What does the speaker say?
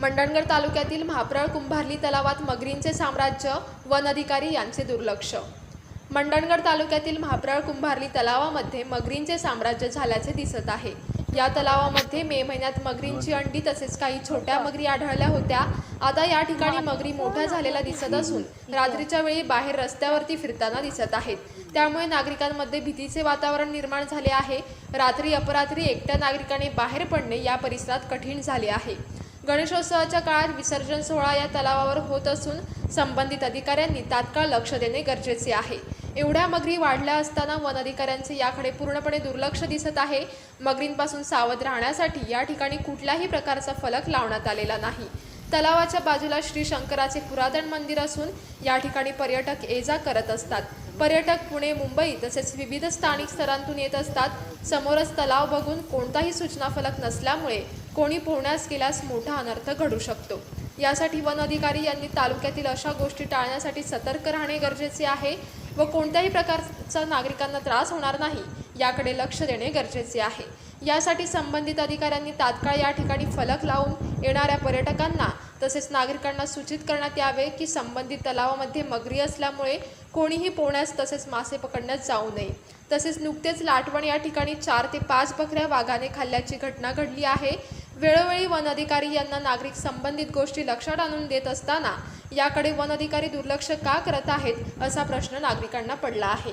मंडणगड तालुक्यातील म्हाप्रळ कुंभारली तलावात मगरींचे साम्राज्य वन अधिकारी यांचे दुर्लक्ष. मंडणगड तालुक्यातील म्हाप्रळ कुंभारली तलावामध्ये मगरींचे साम्राज्य झाल्याचे दिसत आहे. या तलावामध्ये मे महिन्यात मगरींची अंडी तसेच काही छोट्या मगरी आढळल्या होत्या. आता या ठिकाणी मगरी मोठ्या झालेल्या दिसत असून रात्रीच्या वेळी बाहेर रस्त्यावरती फिरताना दिसत आहेत. त्यामुळे नागरिकांमध्ये भीतीचे वातावरण निर्माण झाले आहे. रात्री अपरात्री एकट्या नागरिकाने बाहेर पडणे या परिसरात कठीण झाले आहे. गणेशोत्सवाच्या काळात विसर्जन सोहळा या तलावावर होत असून संबंधित अधिकाऱ्यांनी तात्काळ लक्ष देणे गरजेचे आहे. एवढ्या मगरी वाढल्या असताना वन अधिकाऱ्यांचे याकडे पूर्णपणे दुर्लक्ष दिसत आहे. मगरींपासून सावध राहण्यासाठी या ठिकाणी कुठल्याही प्रकारचा फलक लावण्यात आलेला नाही. तलावाच्या बाजूला श्री शंकराचे पुरातन मंदिर असून या ठिकाणी पर्यटक ये जा करत असतात. पर्यटक पुणे मुंबई तसेच विविध स्थानिक स्तरांतून येत असतात. समोरच तलाव बघून कोणताही सूचना फलक नसल्यामुळे कोणी पोहण्यास गेल्यास मोठा अनर्थ घडू शकतो. यासाठी वन अधिकारी यांनी तालुक्यातील अशा गोष्टी टाळण्यासाठी सतर्क राहणे गरजेचे आहे व कोणत्याही प्रकारचा नागरिकांना त्रास होणार नाही. याकडे लक्ष देणे गरजेचे आहे. यासाठी संबंधित अधिकाऱ्यांनी तात्काळ या ठिकाणी फलक लावून येणाऱ्या पर्यटकांना तसेच नागरिकांना सूचित करण्यात यावे की संबंधित तलावामध्ये मगरी असल्यामुळे कोणीही पोहण्यास तसेच मासे पकडण्यास जाऊ नये. तसेच नुकतेच लाटवण या ठिकाणी चार ते पाच बकऱ्या वाघाने खाल्ल्याची घटना घडली आहे. वेळोवेळी वन अधिकारी यांना नागरिक संबंधित गोष्टी लक्षात आणून देत असताना याकडे वन अधिकारी दुर्लक्ष का करत आहेत असा प्रश्न नागरिकांना पडला आहे.